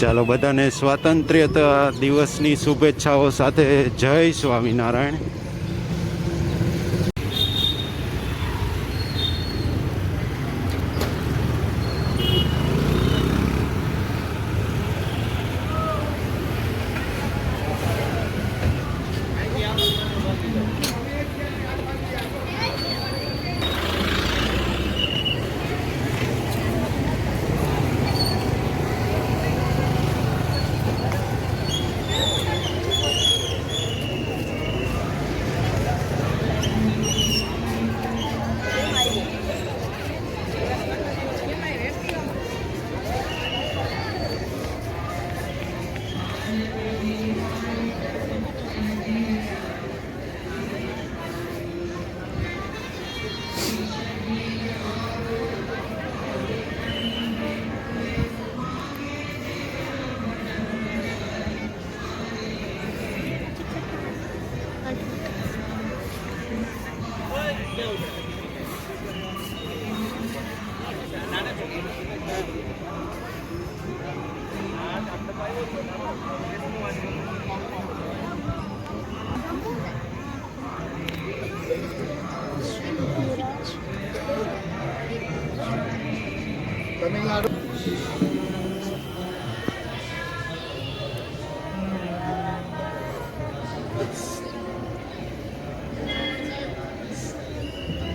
ચાલો બધાને સ્વાતંત્ર્યતા દિવસની શુભેચ્છાઓ સાથે જય સ્વામિનારાયણ.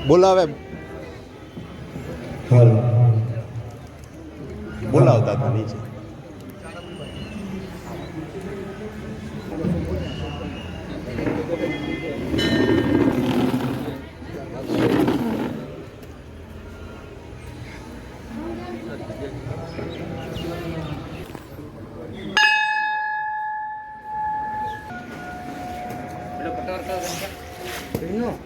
બોલાવે. બોલાવતા હતા નીચે. No.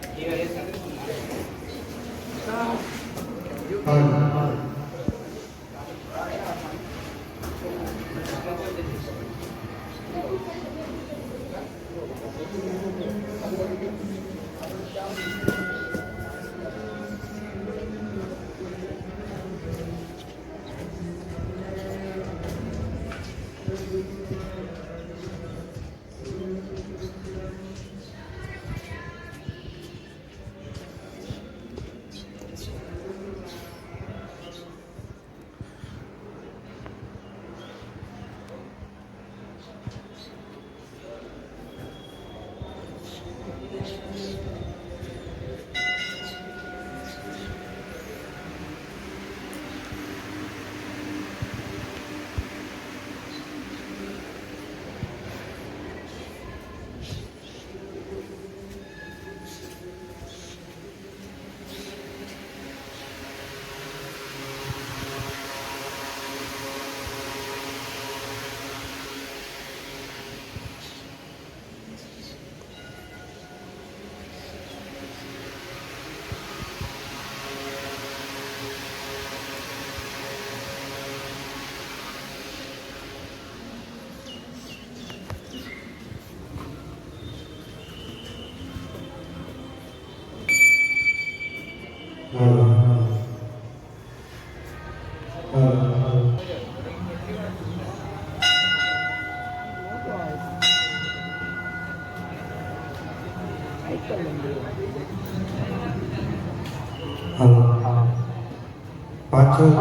પાછળ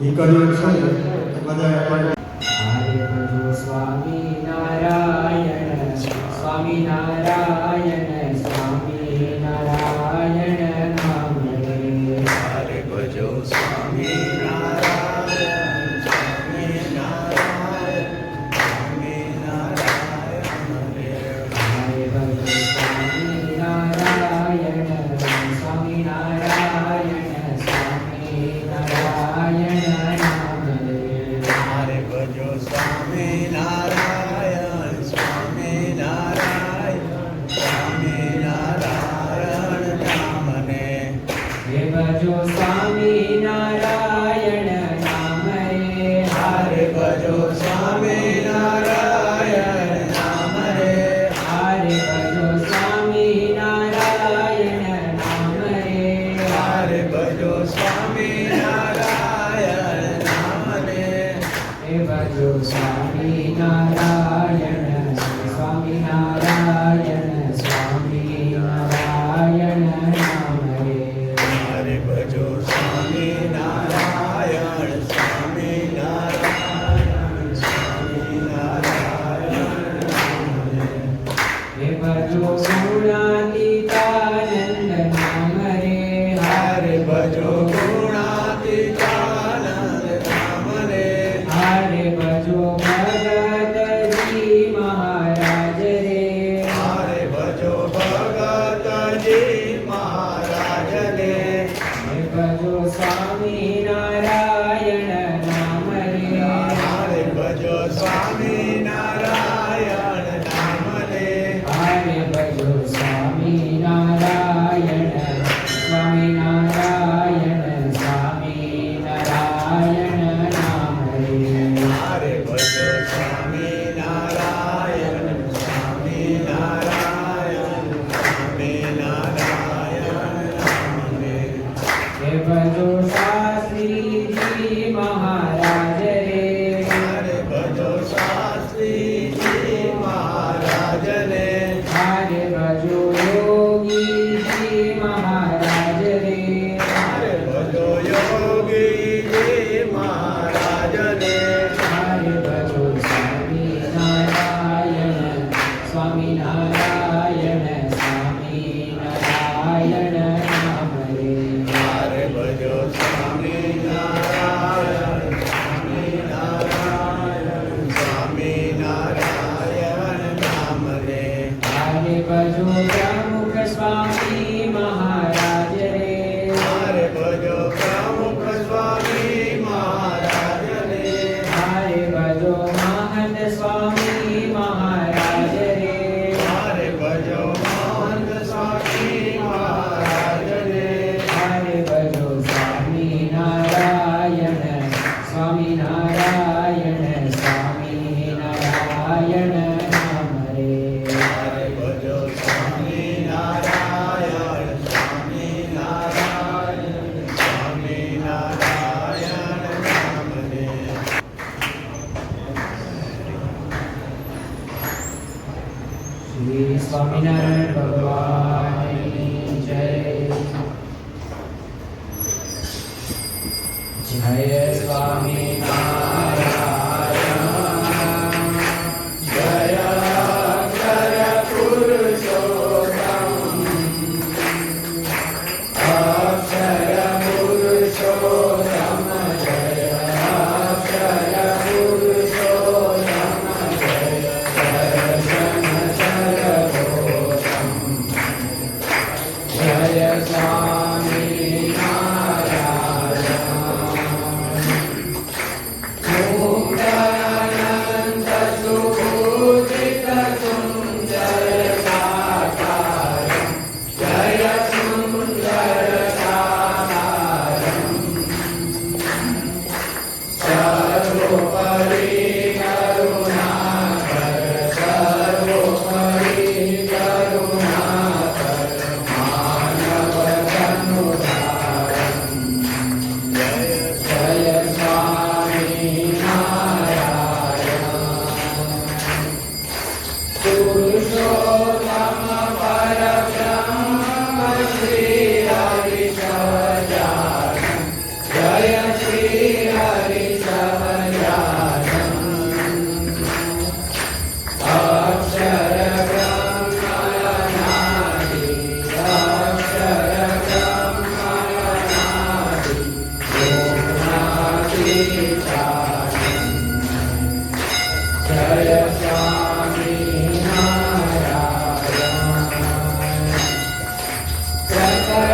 નીકળ્યો છે બધા આપણે સ્વામી નારાયણ સ્વામી નારાયણ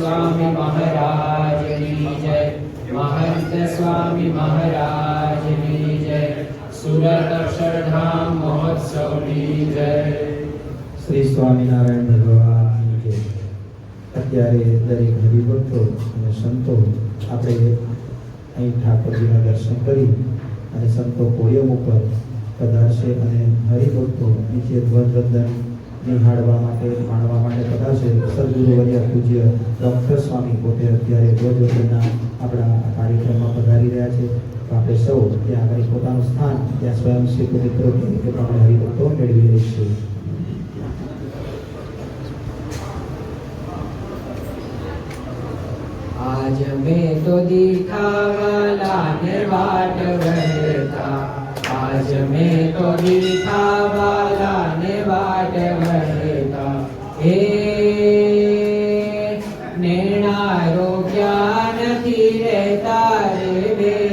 સ્વામી મહારાજની જય મહંત સ્વામી મહારાજની જય સુરત અક્ષરધામ મહોત્સવની જય શ્રી સ્વામિનારાયણ ભગવાન અત્યારે દરેક હરિભક્તો અને સંતો આપણે અહીં ઠાકોરજીના દર્શન કરી અને સંતો કોળિયમ ઉપર પધારશે અને હરિભક્તો નીચે ધ્વજવંદન નિહાળવા માટે, માણવા માટે પધારશે સદગુરુવર્યા પૂજ્ય ડૉક્ટર સ્વામી પોતે અત્યારે ધ્વજવંદના આપણા કાર્યક્રમમાં પધારી રહ્યા છે. આપણે સૌ ત્યાં આગળ પોતાનું સ્થાન ત્યાં સ્વયં શ્રી પવિત્રો તરીકે પ્રમાણે હરિભક્તો મેળવી રહીશું આજ મેં તો દીખાવાલા ને વાટ આજ મેં તો દીઠા વાલાને વાટ વળતા હે નેણા રોક્યા નથી રે બે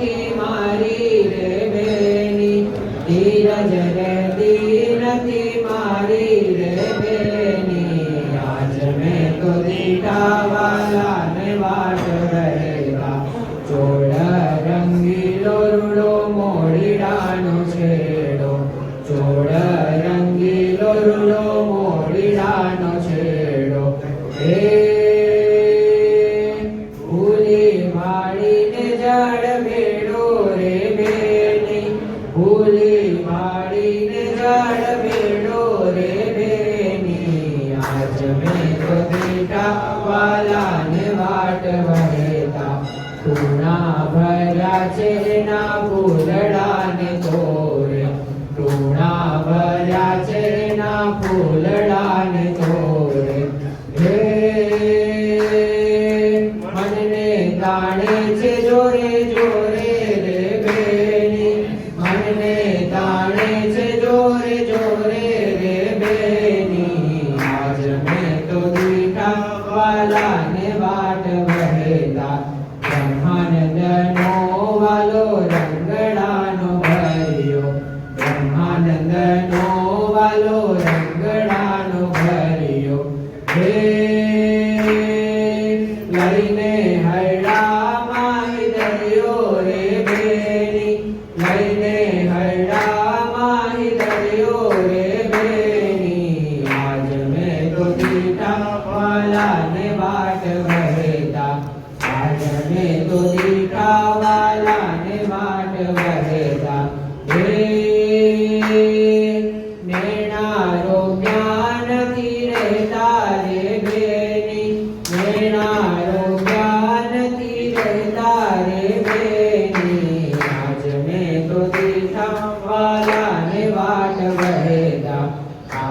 के मारी रे बेनी धीरज रे Holy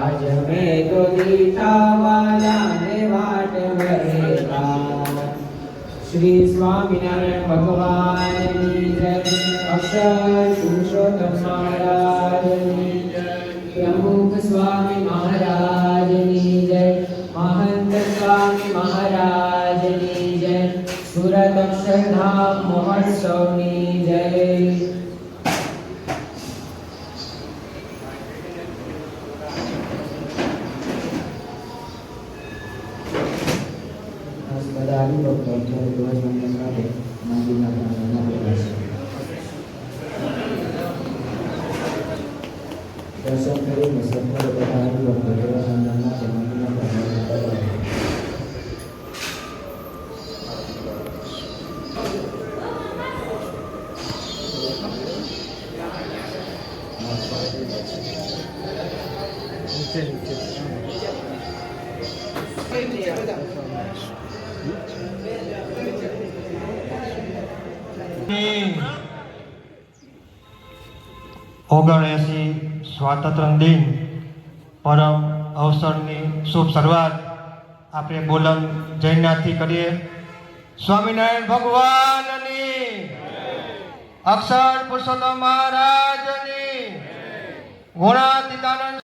આજ મેં તો દીઠા વાલાને વાટ વળેલા શ્રી સ્વામિનારાયણ ભગવાનની જય. અક્ષર પુરુષોત્તમ મહારાજની જય. પ્રમુખ સ્વામી મહારાજની જય. મહંત સ્વામી મહારાજની જય. સુરત અક્ષરધામ મહોત્સવની જય. બસ બધા આવી ભક્તો અત્યારે ધ્વજવંદન માટે મંદિરના પ્રાંગણમાં બેઠા છે દર્શન કરીને સફળ બધા આવી ભક્તો ધ્વજવંદન માટે મંદિરના પ્રાંગણમાં બેઠા છે ઓગણએંસી સ્વાતંત્ર્ય દિન, પરમ અવસરની શુભ શરૂઆત. આપણે બોલમ જૈનનાથથી કરીએ. સ્વામિનારાયણ ભગવાનની અક્ષર પુરુષોત્તમ મહારાજની ગુણાતીતાનંદ